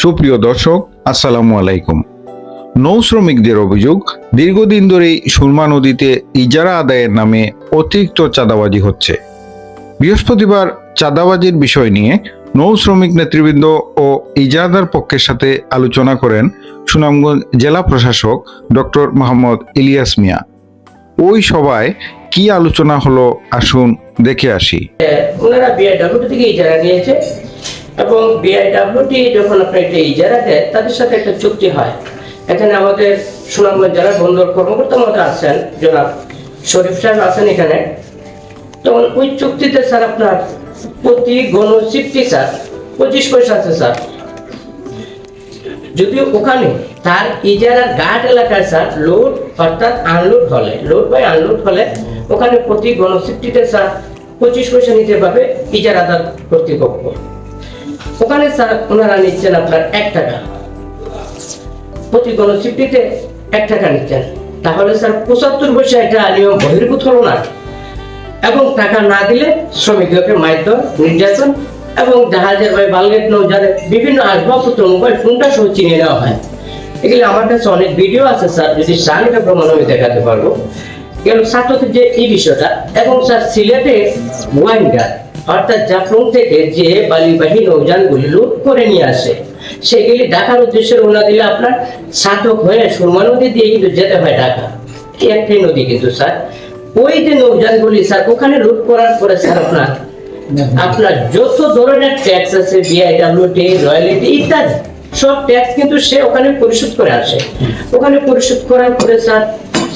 সুপ্রিয় দর্শক, আসসালামু আলাইকুম। নৌ শ্রমিকদের অভিযোগ, দীর্ঘদিন ধরেই সুরমা নদীতে ইজারা আদায়ের নামে অতিরিক্ত চাঁদাবাজি হচ্ছে। বৃহস্পতিবার চাঁদাবাজির বিষয় নিয়ে নৌ শ্রমিক নেতৃবৃন্দ ও ইজারাদার পক্ষের সাথে আলোচনা করেন সুনামগঞ্জ জেলা প্রশাসক ডক্টর মোহাম্মদ ইলিয়াস মিয়া। ওই সভায় কি আলোচনা হলো আসুন দেখে আসি। ওনারা বিআইডব্লিউটি থেকে ইজারা নিয়েছে। এবং বিআইডাব্লিউটি যখন আপনার একটা ইজারা দেয়, তাদের সাথে একটা চুক্তি হয়। এখানে আমাদের সুনামগঞ্জ জেলার বন্দর কর্মকর্তা মধ্যে আছেন, জনাব শরীফ সাহেব আছেন এখানে। তখন ওই চুক্তিতে স্যার আপনার প্রতি গণচিপটি স্যার, পঁচিশ পয়সা আছে, স্যার। যদিও ওখানে তার ইজারার ঘাট এলাকায়, স্যার লোড অর্থাৎ আনলোড হলে লোড বাই আনলোড হলে, ওখানে প্রতি গণসিফটিতে স্যার, পঁচিশ পয়সা নিতে পারবে ইজারাদার কর্তৃপক্ষ। ওখানে স্যার ওনারা নিচ্ছেন আপনার এক টাকা। প্রতি গণসিফটিতে এক টাকা নিচ্ছেন। তাহলে স্যার পঁচাত্তর পয়সা এটা নিয়ম বহির্ভূত হলো না। এবং টাকা না দিলে শ্রমিকদেরকে মারধর, নির্যাতন এবং জাহাজের বা বালগেট নৌজাদের বিভিন্ন আসবাবপত্র, মোবাইল ফোনটা সহ চিনিয়ে নেওয়া হয়। এগুলি আমার কাছে অনেক ভিডিও আছে স্যার, যদি চান এটা প্রমাণ আমি দেখাতে পারব। গেল ছাত্রদের যে এই বিষয়টা, এবং স্যার সিলেটে ওয়াইন্ডার অর্থাৎ জাফলং থেকে যে বালিবাহী নৌযানগুলি লুট করে নিয়ে আসে, সেগুলি ঢাকার উদ্দেশ্যে রওনা দিলে আপনার সাধক হয়ে সুরমা নদী দিয়ে কিন্তু যেতে হয় ঢাকা। একটি নদী কিন্তু, স্যার। ওই যে নৌযানগুলি, স্যার, ওখানে লুট করার পরে, স্যার, আপনার আপনার যত ধরনের ট্যাক্স আছে বিআইডব্লিউটি রয়্যালিটি ইত্যাদি, সব ট্যাক্স কিন্তু সে ওখানে পরিশোধ করে আসে। ওখানে পরিশোধ করার পরে, স্যার,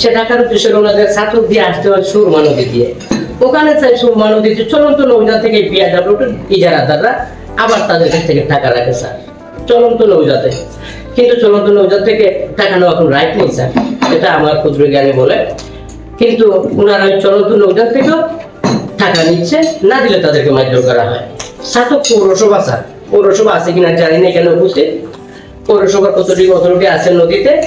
সে ঢাকার উদ্দেশ্যে রওনা দেয়, সাতক দিয়ে আসতে হয় সুরমা নদী দিয়ে। ওখানে স্যার সুরমা নদীতে চলন্ত নৌযান থেকে বিআইডব্লিউটি ইজারাদাররা আবার তাদের কাছ থেকে টাকা রাখে, স্যার। চলন্ত নৌজাতে। কিন্তু চলন্ত নৌজাত থেকে টাকা নেওয়া কোনো রাইট নেই, স্যার। এটা আমার ক্ষুদ্র জ্ঞানে বলে। কিন্তু ওনারা ওই চলন্ত নৌজাত থেকেও টাকা নিচ্ছে, না দিলে তাদেরকে মারধর করা হয়। সাতক পৌরসভা, স্যার। পৌরসভা আছে কিনা জানি না এখানে উপস্থিত। পৌরসভার কতটি অথরিটি আছে নদীতে?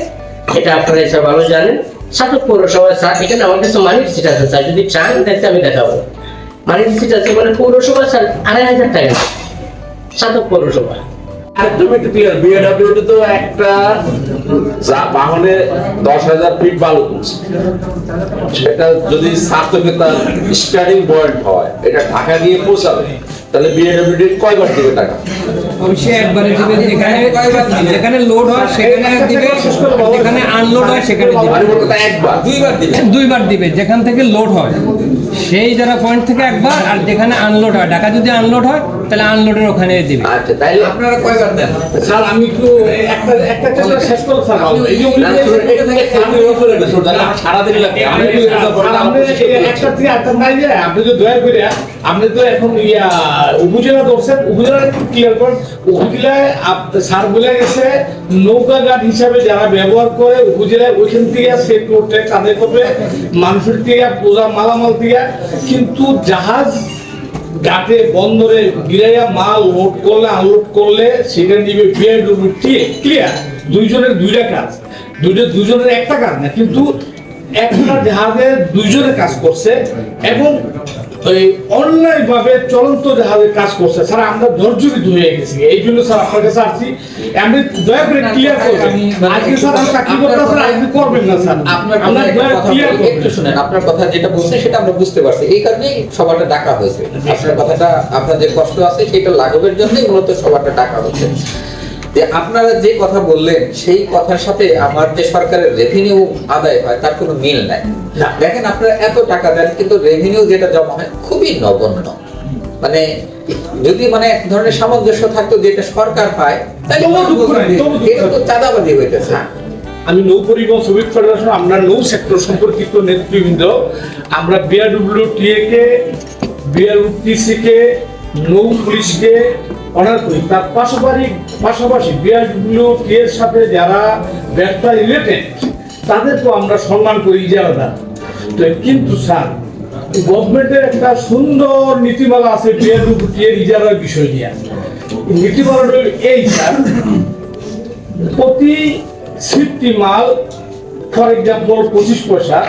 এটা আপনারা এসব ভালো জানেন। সাতক পৌরসভা স্যার এখানে আমার কাছে মানি রিসিট আছে স্যার। যদি চান দেখতে আমি দেখাবো। মানি রিসিট আছে মানে পৌরসভা, স্যার, আড়াই হাজার টাকা। সাতক পৌরসভা। তো একটা যা বাহনে সেটা ঢাকা গিয়ে পৌঁছাবে, তাহলে বিএডব্লিউ কয়বার দিবে টাকা? অবশ্যই একবারে দিবে যেখানে যেখানে লোড হয় সেখানে দিবে যেখানে আনলোড হয় সেখানে দিবে। দুইবার দিবে যেখান থেকে লোড হয়। সেই যারা পয়েন্ট থেকে একবার আর যেখানে আনলোড হয় ঢাকা যদি আনলোড হয় তাহলে আনলোডের ওখানে দিবে। আচ্ছা তাইলে আপনারা কয়বার দেন? স্যার আমি একটু একটা একটা শেষ করব স্যার। এই যে এটা থেকে আমি তাহলে লাগে আমি একটু আপনি আমার কিছু এই একটা থেকে আটটা নাই যে আপনি তো দয়া করে আপনি তো এখন ইয়া উপজেলা ধরছেন উপজেলা একটু ক্লিয়ার করেন। উপজেলায় আপ- স্যার বলে গেছে নৌকা ঘাট হিসাবে যারা ব্যবহার করে উপজেলায় ওইখান থেকে সে টোটে কাঁধে করবে মানুষের থেকে পূজা মালামাল দিয়ে কিন্তু জাহাজ ঘাটে বন্দরে গিরাইয়া মাল লোড করলে আনলোড করলে সেটা নিবে ক্লিয়ার দুইজনের দুইটা কাজ। দুইটা দুজনের একটা কাজ না, কিন্তু একটা জাহাজে দুইজনের কাজ করছে এবং অন্যায় ভাবে চলন্ত জাহাজে কাজ করছে স্যার আমরা ধৈর্যবিত হয়ে গেছি। এই জন্য স্যার আপনার কাছে আসছি। আপনি দয়া করে ক্লিয়ার করবেন। আজকে স্যার আমি চাকরি করতে স্যার আজকে করবেন না স্যার। আপনার আমরা দয়া ক্লিয়ার একটু শুনেন আপনার কথা যেটা বলছে সেটা আমরা বুঝতে পারছি। এই কারণেই সভাটা ডাকা হয়েছে। আপনার কথাটা আপনার যে কষ্ট আছে সেটা লাঘবের জন্যই মূলত সভাটা ডাকা হচ্ছে। যে আপনারা যে কথা বললেন সেই কথার সাথে আমার যে সরকারের রেভিনিউ আদায় হয় তার কোনো মিল নাই। দেখেন আপনারা এত টাকা দেন কিন্তু রেভিনিউ যেটা জমা হয় খুবই নগণ্য। মানে যদি মানে এক ধরনের সামঞ্জস্য থাকতো যেটা সরকার পায় তাহলে এটা তো চাঁদাবাজি হইতেছে। আমি নৌ পরিবহন শ্রমিক ফেডারেশন আমরা নৌ সেক্টর সম্পর্কিত নেতৃবৃন্দ আমরা বিআরডব্লিউটিএ কে বিআরটিসি কে নৌ পুলিশকে অনার করি। তার পাশাপাশি পাশাপাশি সাথে যারা রিলেটেড তাদেরকেও আমরা সম্মান করি তো কিন্তু স্যার, গভর্নমেন্টের একটা সুন্দর নীতিমালা আছে ইজারার বিষয় নিয়ে। নীতিমালাটা এই, স্যার। প্রতি মাল ফর এক্সাম্পল পঁচিশ পয়সা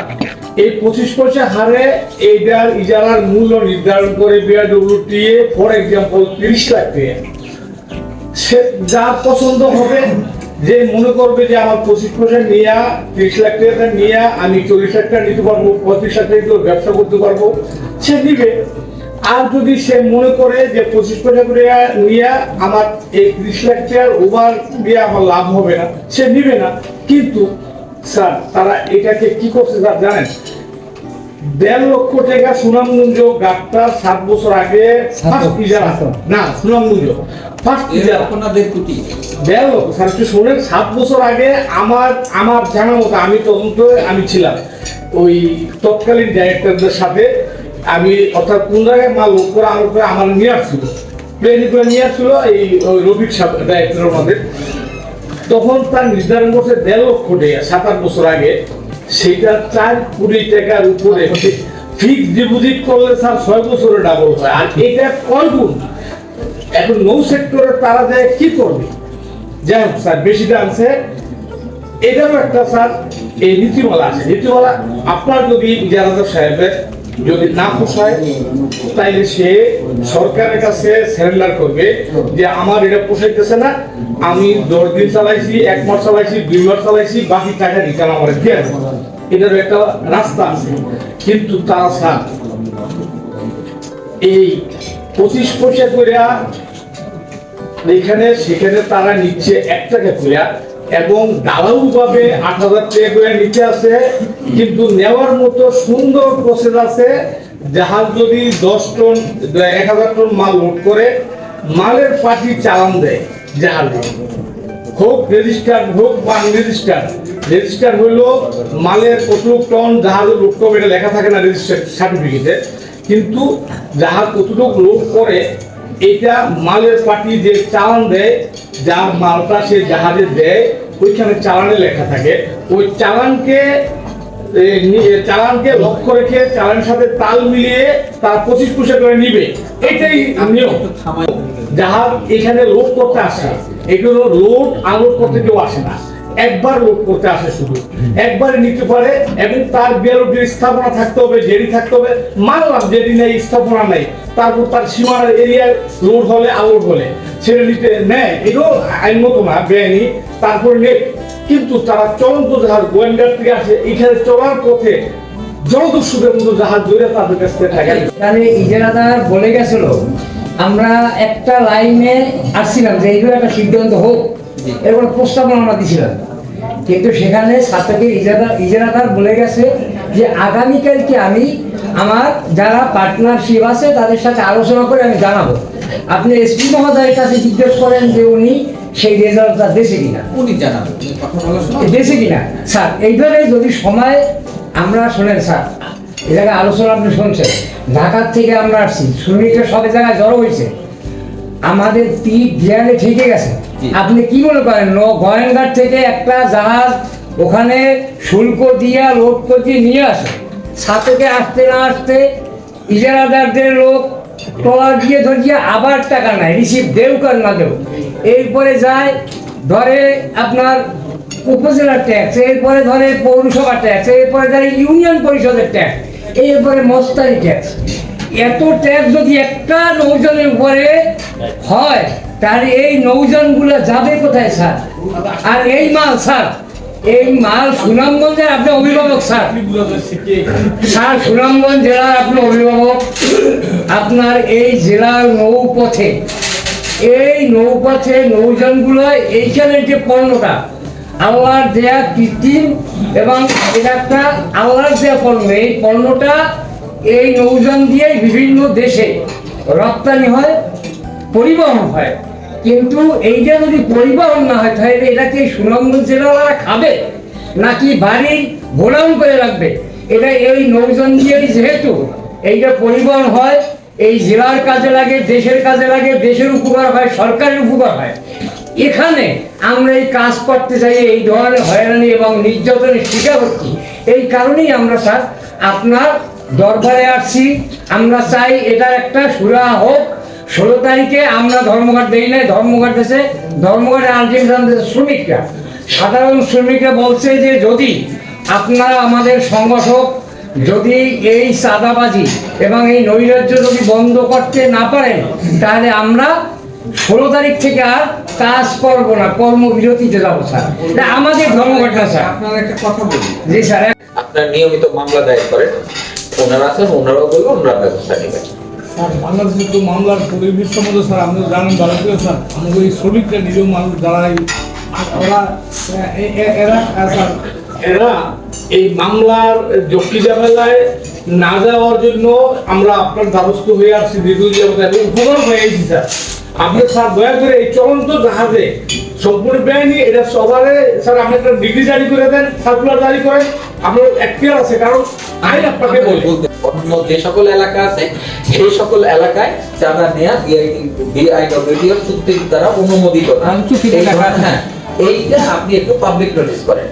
এই পঁচিশ পয়সা হারে এইটার ইজারার মূল্য নির্ধারণ করে বিআরডব্লিউটিএ ফর এক্সাম্পল তিরিশ লাখ টাকা সে যার পছন্দ হবে, যে মনে করবে যে আমার পঁচিশ পয়সা নিয়ে, তিরিশ লাখ টাকা নিয়ে, আমি চল্লিশ লাখ টাকা নিতে পারব, পঁয়ত্রিশ লাখ টাকা ব্যবসা করতে পারব, সে নিবে। আর যদি সে মনে করে যে পঁচিশ পয়সা করে নিয়ে, আমার এই তিরিশ লাখ টাকার ওভার দিয়ে আমার লাভ হবে না, সে নিবে না। কিন্তু স্যার তারা এটাকে কি করছে স্যার জানেন? দেড় লক্ষ টাকা সুনামগঞ্জ গাছটা সাত বছর আগে ফার্স্ট ইজারা না সুনামগঞ্জ। ফার্স্ট ইজারা আপনাদের কোটি দেড় লক্ষ স্যার একটু শোনেন সাত বছর আগে আমার আমার জানা মতো আমি তদন্ত আমি ছিলাম। ওই তৎকালীন ডাইরেক্টরদের সাথে আমি অর্থাৎ কোন জায়গায় মাল লোক করে আমার করে আমার নিয়ে আসছিল। প্লেনে করে নিয়ে আসছিল এই ওই রবির সাথে ডাইরেক্টরের মধ্যে তখন তার নির্ধারণ করছে দেড় লক্ষ টাকা, সাত আট বছর আগে। সেটা চার কোটি টাকার উপরে ফিক্সড ডিপোজিট করলে স্যার ছয় বছরে ডাবল হয়। আর এটা কয় গুণ? এখন নৌ সেক্টরে তারা যায় কি করবে? যাই হোক স্যার, বেশি জানছে এটারও একটা স্যার, এই নীতিমালা আছে। নীতিমালা আপনার যদি ইজারাদার সাহেবের যদি না পোষায়, তাইলে সে সরকারের কাছে সারেন্ডার করবে যে আমার এটা পোষাইতেছে না, আমি দশ দিন চালাইছি, এক মাস চালাইছি, দুই মাস চালাইছি, বাকি টাকা রিটার্ন আমার দিয়ে দেবে। এটারও একটা রাস্তা আছে কিন্তু স্যার এই পঁচিশ পয়সা করিয়া এখানে সেখানে তারা নিচ্ছে এক টাকা করে এবং দালাল ভাবে আট হাজার টাকা নিতে আছে, কিন্তু নেওয়ার মতো সুন্দর প্রসেস আছে, জাহাজ যদি দশ টন, এক হাজার টন মাল লোড করে, মালের পার্টি চালান দেয় জাহাজে। হোক রেজিস্টার হোক বা রেজিস্টার রেজিস্টার হইল মালের কতটুক টন জাহাজে লোড করবে এটা লেখা থাকে না রেজিস্টার সার্টিফিকেটে কিন্তু জাহাজ কতটুক লোড করে এটা মালের পার্টি যে চালান দেয়, যার মালটা সে জাহাজে দেয়, ওইখানে চালানে লেখা থাকে। ওই চালানকে চালানকে লক্ষ্য রেখে চালানের সাথে তাল মিলিয়ে তার পঁচিশ পয়সা করে নিবে। এটাই নিয়ম। জাহাজ এখানে লোড করতে আসে এগুলো লোড আনলোড করতে কেউ আসে না। একবার লোড করতে আসে শুধু। একবারে নিতে পারে এবং তার বিয়ারোটির স্থাপনা থাকতে হবে জেডি থাকতে হবে। মানলাম জেডি নেই স্থাপনা নেই। তারপর তার সীমানার এরিয়ায় লোড হলে আনলোড হলে। ছেড়ে নিতে নেয় এগুলো আইনমত না বেআইনি। তারপর নেই কিন্তু তারা চলন্ত জাহাজ গোয়েন্দার থেকে আসে এখানে চলার পথে জলদস্যুদের মতো জাহাজ ধরে তাদের কাছ থেকে টাকা তাহলে ইজারাদার বলে গেছিল আমরা একটা লাইনে আসছিলাম যে এইভাবে একটা সিদ্ধান্ত হোক। এরপর প্রস্তাবনা আমরা দিছিলাম। কিন্তু সেখানে সাতকের ইজারাদার ইজারাদার বলে গেছে যে আগামীকালকে আমি আমার যারা পার্টনারশিপ আছে তাদের সাথে আলোচনা করে আমি জানাব। আপনি এসপি মহোদয়ের কাছে জিজ্ঞেস করেন যে উনি সেই রেজাল্টটা দেশে কিনা। উনি জানাবেন দেশে কিনা? স্যার এইভাবে যদি সময় আমরা শোনেন স্যার এ জায়গায় আলোচনা আপনি শুনছেন। ঢাকার থেকে আমরা আসছি শ্রমিকরা সব জায়গায় জড়ো হয়েছে। আমাদের পিঠ দেয়ালে ঠেকে গেছে। আপনি কি মনে করেন? নো গোয়েন্দার থেকে একটা জাহাজ ওখানে শুল্ক দিয়া লোড করে নিয়ে আসে। সাথে আসতে না আসতে ইজারাদারদের লোক ট্রলার দিয়ে ধরিয়ে আবার টাকা নেয় রিসিভ দেউ কার না দেউ এরপরে যায় ধরে আপনার উপজেলার ট্যাক্স এরপরে ধরে পৌরসভা ট্যাক্স এরপরে ধরে ইউনিয়ন পরিষদের ট্যাক্স এরপরে মস্তানি ট্যাক্স এত ট্যাক্স যদি একটা নৌজনের উপরে হয়, তাহলে এই নৌজনগুলো যাবে কোথায়, স্যার? আর এই মাল, স্যার, এই মাল সুনামগঞ্জের আপনি অভিভাবক, স্যার। স্যার, সুনামগঞ্জ জেলার আপনি অভিভাবক। আপনার এই জেলার নৌপথে, এই নৌপথে নৌযানগুলো এইখানের যে পণ্যটা, আল্লাহর দেয়া কৃত্রিম এবং এটা একটা আল্লাহর দেয়া পণ্য, এই পণ্যটা এই নৌযান দিয়েই বিভিন্ন দেশে রপ্তানি হয়, পরিবহন হয়। কিন্তু এইটা যদি পরিবহন না হয়, তাহলে এটা এটাকে সুনামগঞ্জ জেলাওয়ালা খাবে? নাকি বাড়ির গোডাউন করে রাখবে? এটা এই নৌযান দিয়েই যেহেতু এইটা পরিবহন হয়, এই জেলার কাজে লাগে, দেশের কাজে লাগে, দেশের উপকার হয়, সরকারের উপকার হয়। এখানে আমরা এই কাজ করতে চাই, এই ধরনের হয়রানি এবং নির্যাতনের শিকার হচ্ছি। এই কারণেই আমরা স্যার, আপনার দরবারে আসছি। আমরা চাই এটার একটা সুরা হোক। ষোলো তারিখে আমরা ধর্মঘট দেই নাই ধর্মঘট দেশে ধর্মঘটে আনজিম শ্রমিকরা। সাধারণ শ্রমিকরা বলছে যে যদি আপনারা আমাদের সংগঠক যদি এই চাঁদাবাজি এবং এই নৈরাজ্য যদি বন্ধ করতে না পারেন তাহলে আমরা ষোলো তারিখ থেকে আর কাজ করব না কর্মবিরতিতে যাব স্যার। এটা আমাদের ধর্মঘটনা স্যার। আপনার একটা কথা বলি। জি স্যার। আপনার নিয়মিত মামলা দায়ের করেন। ওনারা আছেন, ওনারাও বলবেন, ওনারা ব্যবস্থা নেবেন স্যার মামলার স্যার মানুষ ওরা এরা এরা এই মামলার না যাওয়ার জন্য আমরা আপনার দ্বারস্থ হয়ে আসছি স্যার। আপনি, স্যার, দয়া করে এই চলন্ত জাহাজে সম্পূর্ণ বেআইনি এটা সবারে স্যার আপনি একটা ডিগ্রি জারি করে দেন সার্কুলার জারি করেন এখতিয়ার আছে কারণ আইন আপনাকে বলতে অন্য যে সকল এলাকা আছে সেই সকল এলাকায় চাঁদা বিআইডব্লিউটি চুক্তির দ্বারা অনুমোদিত। হ্যাঁ এইটা আপনি একটু পাবলিক নোটিস করেন।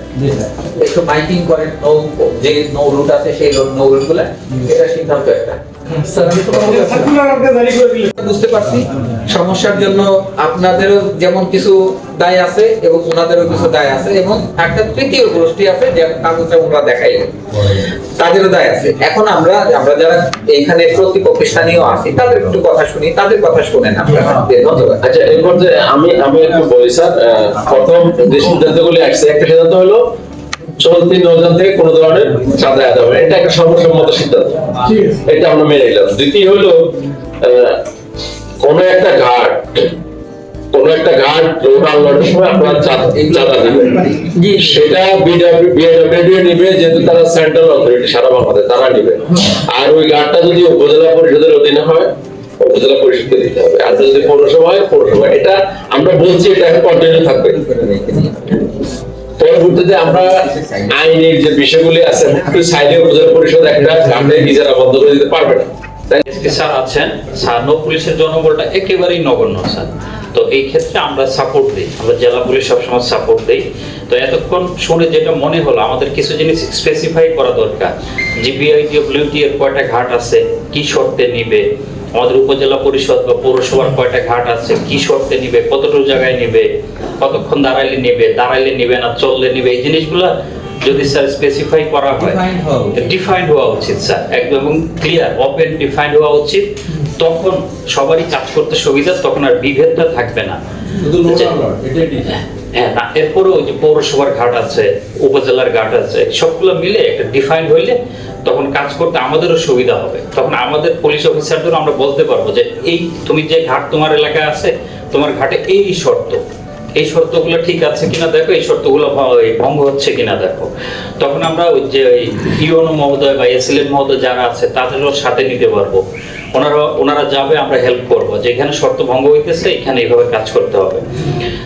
একটু মাইকিং করেন নৌ যে নৌ রুট আছে সেই নৌ রুটগুলা এটা সিদ্ধান্ত একটা। বুঝতে পারছি। সমস্যার জন্য আপনাদেরও যেমন কিছু দায় আছে এবং ওনাদেরও কিছু দায় আছে এবং একটা তৃতীয় গোষ্ঠী আছে যে কাগজে ওনারা দেখাইলেন তাদেরও দায় আছে। এখন আমরা আমরা যারা এইখানে প্রতিপক্ষ স্থানীয় আছি তাদের একটু কথা শুনি তাদের কথা শুনেন আপনারা। ধন্যবাদ। আচ্ছা এরপর যে আমি আমি একটু বলি স্যার প্রথম যে সিদ্ধান্তগুলি আসছে একটা সিদ্ধান্ত হলো চলতি নৌযান থেকে কোনো ধরনের চাঁদা আদায় হবে না। এটা একটা সর্বসম্মত সিদ্ধান্ত। এটা আমরা মেনে নিলাম। দ্বিতীয় হলো আহ, কোনো একটা ঘাট কোনো একটা ঘাট রোড আনলোডের সময় আপনারা চাঁদা দিবেন সেটা বিডব্লিউ নিবে যেহেতু তারা সেন্ট্রাল অথরিটি সারা বাংলাদেশ তারা নিবে। আর ওই ঘাটটা যদি উপজেলা পরিষদের অধীনে হয় উপজেলা পরিষদকে দিতে হবে। আর যদি পৌরসভা হয় পৌরসভা। এটা আমরা বলছি এটা কন্টিনিউ থাকবে। পরবর্তীতে আমরা আইনের যে বিষয়গুলি আছে একটু সাইডে উপজেলা পরিষদ একটা ঘাটে ইজারা বন্ধ করে দিতে পারবে না। স্যার আছেন। স্যার নৌ পুলিশের জনবলটা একেবারেই নগণ্য স্যার। তো এই ক্ষেত্রে আমরা সাপোর্ট দিই। আমরা জেলা পুলিশ সবসময় সাপোর্ট দিই। তো এতক্ষণ শুনে যেটা মনে হলো আমাদের কিছু জিনিস স্পেসিফাই করা দরকার। জিবিআইডব্লিউটি এর কয়টা ঘাট আছে কি শর্তে নিবে? আমাদের উপজেলা পরিষদ বা পৌরসভার কয়টা ঘাট আছে কি শর্তে নিবে? কতটুকু জায়গায় নিবে? কতক্ষণ দাঁড়াইলে নিবে? দাঁড়াইলে নিবে না চললে নিবে? এই জিনিসগুলা যদি স্যার স্পেসিফাই করা হয়। ডিফাইন্ড হওয়া উচিত। স্যার। একদম ক্লিয়ার ওপেন ডিফাইন্ড হওয়া উচিত। তখন সবারই কাজ করতে সুবিধা তখন আর বিভেদটা থাকবে না। হ্যাঁ না এরপরে যে পৌরসভার ঘাট আছে উপজেলার ঘাট আছে সবগুলো মিলে একটা ডিফাইন্ড হইলে তখন কাজ করতে আমাদেরও সুবিধা হবে। তখন আমাদের পুলিশ আমরা বলতে পারব যে এই তুমি যে ঘাট তোমার এলাকায় আছে তোমার ঘাটে এই শর্ত। এই শর্তগুলো ঠিক আছে কিনা দেখো এই শর্তগুলো ভঙ্গ হচ্ছে কিনা দেখো। তখন আমরা ওই যে ইউনো মহোদয় বা এসএলএন মহোদয় যারা আছে তাদেরও সাথে নিতে পারব। ওনারা ওনারা যাবে, আমরা হেল্প করব। যে এখানে শর্ত ভঙ্গ হইতেছে, এখানে এইভাবে কাজ করতে হবে।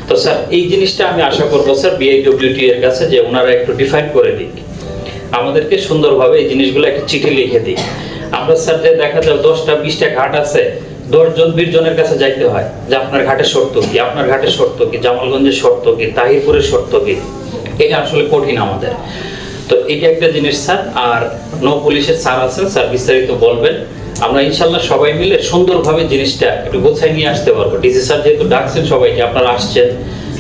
তো স্যার, এই জিনিসটা আমি আশা করব স্যার বিআইডব্লিউটি এর কাছে যে ওনারা একটু ডিফাইন করে দিক। আমাদেরকে সুন্দরভাবে এই জিনিসগুলো একটা চিঠি লিখে দিই আমরা স্যার যে দেখা যায় দশটা, বিশটা ঘাট আছে, দশজন বিশ জনের কাছে যাইতে হয় যে আপনার ঘাটের শর্ত কি, আপনার ঘাটের শর্ত কি, জামালগঞ্জের শর্ত কি, তাহিরপুরের শর্ত কি? এটা আসলে কঠিন আমাদের। তো এটা একটা জিনিস স্যার, আর নৌ পুলিশের স্যার আছেন, স্যার বিস্তারিত বলবেন। আমরা ইনশাল্লাহ সবাই মিলে সুন্দরভাবে জিনিসটা একটু গোছায় নিয়ে আসতে পারব। ডিসি স্যার যেহেতু ডাকছেন সবাইকে, আপনারা আসছেন,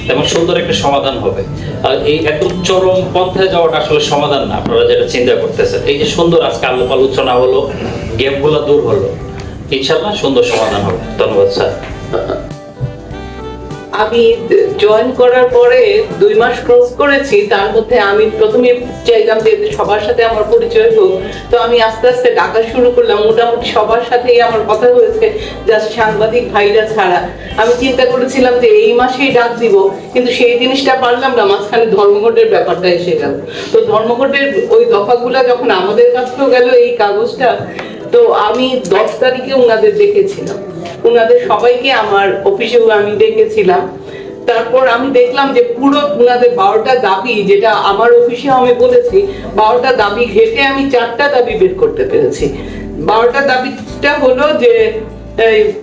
তেমন সুন্দর একটা সমাধান হবে। আর এই একদম চরম পন্থায় যাওয়াটা আসলে সমাধান না, আপনারা যেটা চিন্তা করতেছেন। এই যে সুন্দর আজকে আলোপ আলোচনা হলো গেমগুলো দূর হলো, ইনশাল্লাহ সুন্দর সমাধান হবে। ধন্যবাদ, স্যার। আমি জয়েন করার পরে দুই মাস ক্রস করেছি, তার মধ্যে আমি প্রথমে চাইলাম যে সবার সাথে আমার পরিচয় হোক। তো আমি আস্তে আস্তে ডাকা শুরু করলাম। মোটামুটি সবার সাথেই আমার কথা হয়েছে জাস্ট সাংবাদিক ভাইরা ছাড়া। আমি চিন্তা করেছিলাম যে এই মাসেই ডাক দিব, কিন্তু সেই জিনিসটা পারলাম না, মাঝখানে ধর্মঘটের ব্যাপারটা এসে গেল। তো ধর্মঘটের ওই দফাগুলা যখন আমাদের কাছেও গেল, এই কাগজটা, তো আমি দশ তারিখে ওনাদের দেখেছিলাম। ওনাদের সবাইকে আমার অফিসেও আমি ডেকেছিলাম। তারপর আমি দেখলাম যে পুরো ওনাদের বারোটা দাবি, যেটা আমার অফিসে আমি বলেছি, বারোটা দাবি ঘেটে আমি চারটা দাবি বের করতে পেরেছি। বারোটা দাবিটা হলো যে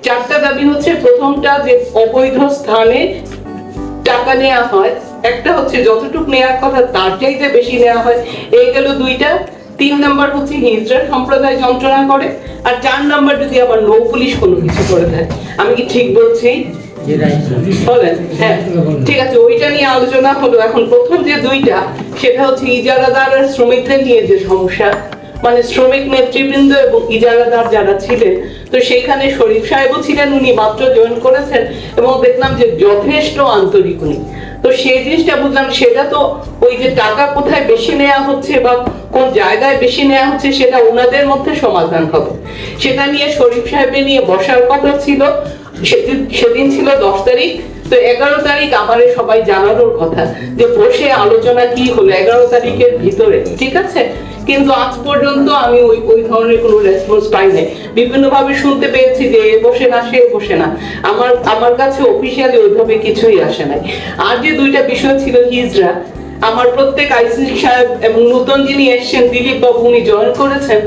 চারটা দাবি হচ্ছে, প্রথমটা যে অবৈধ স্থানে টাকা নেওয়া হয়, একটা হচ্ছে যতটুকু নেওয়ার কথা তার চাইতে বেশি নেওয়া হয়, এই গেল দুইটা। তিন নাম্বার হচ্ছে হিজড়া সম্প্রদায় যন্ত্রণা করে আর চার নাম্বার যদি আবার নৌ পুলিশ কোনো কিছু করে দেয় আমি কি ঠিক বলছি? বলেন হ্যাঁ ঠিক আছে ওইটা নিয়ে আলোচনা হলো এখন। প্রথম যে দুইটা সেটা হচ্ছে ইজারাদার আর শ্রমিকদের নিয়ে যে সমস্যা মানে শ্রমিক নেতৃবৃন্দ এবং ইজারাদার যারা ছিলেন তো সেখানে শরীফ সাহেবও ছিলেন উনি মাত্র জয়েন করেছেন এবং দেখলাম যে যথেষ্ট আন্তরিক উনি। তো সেই জিনিসটা বুঝলাম, সেটা তো ওই যে টাকা কোথায় বেশি নেওয়া হচ্ছে বা কোন জায়গায় বেশি নেওয়া হচ্ছে, সেটা ওনাদের মধ্যে সমাধান হবে। সেটা নিয়ে শরীফ সাহেবের নিয়ে বসার কথা ছিল, সেদিন সেদিন ছিল দশ তারিখ, তো এগারো তারিখ আমার সবাই জানানোর কথা যে বসে আলোচনা কি হলো এগারো তারিখের ভিতরে, ঠিক আছে? কিন্তু আজ পর্যন্ত আমি ওই ওই ধরনের কোনো রেসপন্স পাই নাই বিভিন্ন ভাবে শুনতে পেয়েছি যে এ বসে না, সে বসে না। আমার আমার কাছে অফিসিয়ালি ওইভাবে কিছুই আসে নাই। আর যে দুইটা বিষয় ছিল হিজরা আমার প্রত্যেক আইসি সাহেব এবং নতুন যিনি এসছেন, দিলীপ বাবু, উনি জয়েন করেছেন।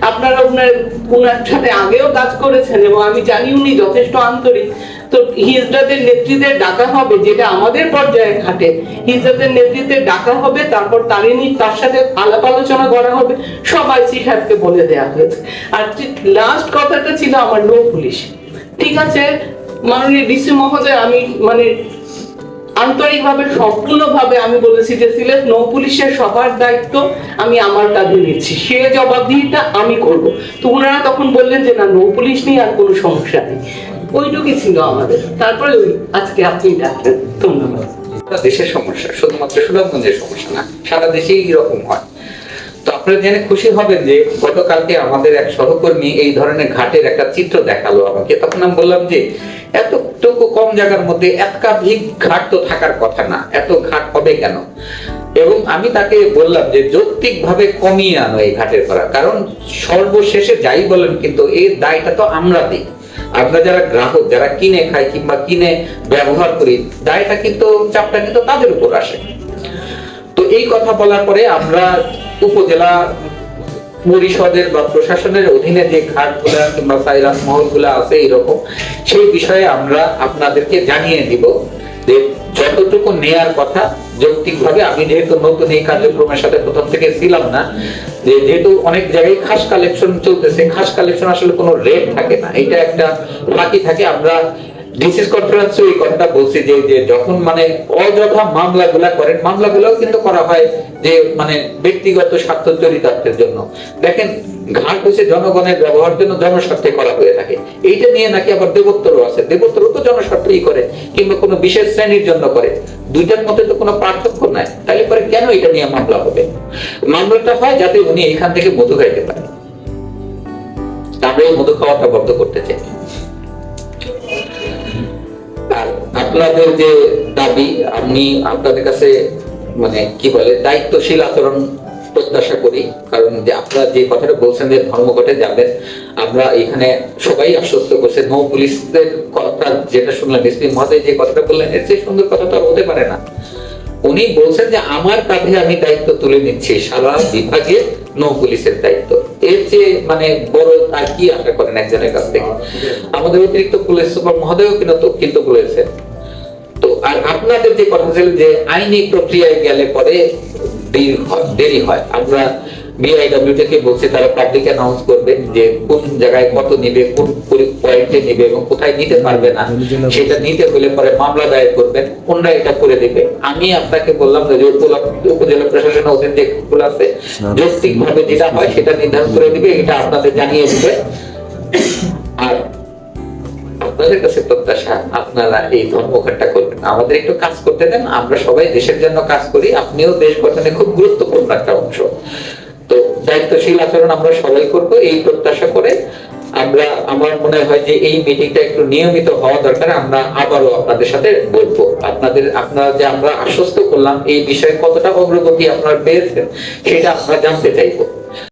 আপনারা ওনার ওনার সাথে আগেও কাজ করেছেন এবং আমি জানি উনি যথেষ্ট আন্তরিক। তো হিজড়াদের নেতৃত্বে ডাকা হবে, যেটা আমাদের পর্যায়ে খাটে। হিজড়াদের নেতৃত্বে ডাকা হবে, তারপর তারই নি- তার সাথে আলাপ আলোচনা করা হবে সব আইসি বলে দেওয়া হয়েছে। আর লাস্ট কথাটা ছিল আমার নো পুলিশ। ঠিক আছে, মাননীয় ডিসি মহোদয়, আমি মানে আন্তরিকভাবে, সম্পূর্ণভাবে আমি বলেছি যে সিলেট নৌ পুলিশের সবার দায়িত্ব আমি আমার কাঁধে নিচ্ছি। সে জবাবদিহিটা আমি করব। তো ওনারা তখন বললেন যে, না নৌ পুলিশ নিয়ে আর কোনো সমস্যা নেই। ওইটুকুই ছিল আমাদের। তারপরে ওই আজকে আপনি ডাকলেন ধন্যবাদ। দেশের সমস্যা, শুধুমাত্র সুনামগঞ্জের সমস্যা না, সারা দেশেই এরকম হয়। তো আপনারা জেনে খুশি হবেন যে গতকালকে আমাদের এক সহকর্মী এই ধরনের ঘাটের একটা চিত্র দেখাল আমাকে। তখন আমি বললাম যে, এতটুকু কম জায়গার মধ্যে একাধিক ঘাট তো থাকার কথা না, এত ঘাট হবে কেন? এবং আমি তাকে বললাম যে যৌক্তিক ভাবে কমিয়ে আনো এই ঘাটের করা কারণ সর্বশেষে যাই বলেন কিন্তু এর দায়টা তো আমরা দিই। আমরা যারা গ্রাহক, যারা কিনে খাই কিংবা কিনে ব্যবহার করি, দায়টা কিন্তু, চাপটা কিন্তু তাদের উপর আসে। তো এই কথা বলার পরে আমরা উপজেলা পরিষদের বা প্রশাসনের অধীনে যে ঘাটগুলা কিংবা সাইরাস মহলগুলা আছে এরকম সেই বিষয়ে আমরা আপনাদেরকে জানিয়ে দিব। যতটুকু নেয়ার কথা, যৌক্তিকভাবে আমি যেহেতু নতুন এই কার্যক্রমের সাথে প্রথম থেকে ছিলাম না যেহেতু অনেক জায়গায় খাস কালেকশন চলতেছে, খাস কালেকশন আসলে কোনো রেট থাকে না। এটা একটা বাকি থাকে। আমরা ডিসিস কনফারেন্সে এই কথাটা বলছি যে যে যখন মানে অযথা মামলাগুলা করেন, মামলাগুলোও কিন্তু করা হয় যে মানে ব্যক্তিগত স্বার্থ চরিতার্থের জন্য। দেখেন, ঘাট হচ্ছে জনগণের ব্যবহার জন্য জনস্বার্থে করা হয়ে থাকে। এইটা নিয়ে নাকি আবার দেবোত্তরও আছে। দেবোত্তরও তো জনস্বার্থই করে, কিংবা কোনো বিশেষ শ্রেণির জন্য করে। দুইটার মধ্যে তো কোনো পার্থক্য নাই। তাহলে পরে কেন এটা নিয়ে মামলা হবে? মামলাটা হয় যাতে উনি এখান থেকে মধু খাইতে আমরা এই মধু খাওয়াটা বন্ধ করতে চাই। আপনাদের যে দাবি, আমি আপনাদের কাছে মানে কি বলে, দায়িত্বশীল আচরণ প্রত্যাশা করি। কারণ যে আপনারা যে কথাটা বলছেন যে ধর্মঘটে যাবেন আমরা এখানে সবাই আশ্বস্ত করছে। নৌ পুলিশদের কথা যেটা শুনলাম এসপি যে কথাটা বললেন, এর চেয়ে সুন্দর কথা তো আর হতে পারে না। উনি বলছেন যে, আমার কাঁধে আমি দায়িত্ব তুলে নিচ্ছি সারা বিভাগে নৌ পুলিশের দায়িত্ব। এর যে মানে বড় আর কি আশা করেন একজনের কাছ থেকে? আমাদের অতিরিক্ত পুলিশ সুপার মহোদয় কিন্তু কিন্তু বলেছেন। তো, আর আপনাদের যে কথা ছিল যে, আইনি প্রক্রিয়ায় গেলে পরে হয়- দেরি হয়। আমরা বিআইডব্লিউ থেকে বলছে তারা পাবলিক অ্যানাউন্স করবে যে কোন জায়গায় কত নিবে, কোন পয়েন্টে নিবে এবং কোথায় নিতে পারবে না, সেটা নিতে হলে পরে মামলা দায়ের করবেন ওনারা এটা করে দিবে। আমি আপনাকে বললাম যে উপজেলা প্রশাসনের অধীন যে আছে যৌক্তিক ভাবে যেটা হয় সেটা নির্ধারণ করে দিবে, এটা আপনাদের জানিয়ে দিবে। আর আপনাদের কাছে প্রত্যাশা, আপনারা এই ধর্মঘটটা করবেন আমাদের একটু কাজ করতে দেন, আমরা সবাই দেশের জন্য কাজ করি, আপনিও দেশ গঠনে খুব গুরুত্বপূর্ণ একটা অংশ। তো দায়িত্বশীল আচরণ আমরা সবাই করব, এই প্রত্যাশা করে আমরা, আমার মনে হয় যে এই মিটিংটা একটু নিয়মিত হওয়া দরকার, আমরা আবারও আপনাদের সাথে বলব। আপনাদের, আপনারা যে আমরা আশ্বস্ত করলাম এই বিষয়ে কতটা অগ্রগতি আপনারা পেয়েছেন, সেটা আমরা জানতে চাইব।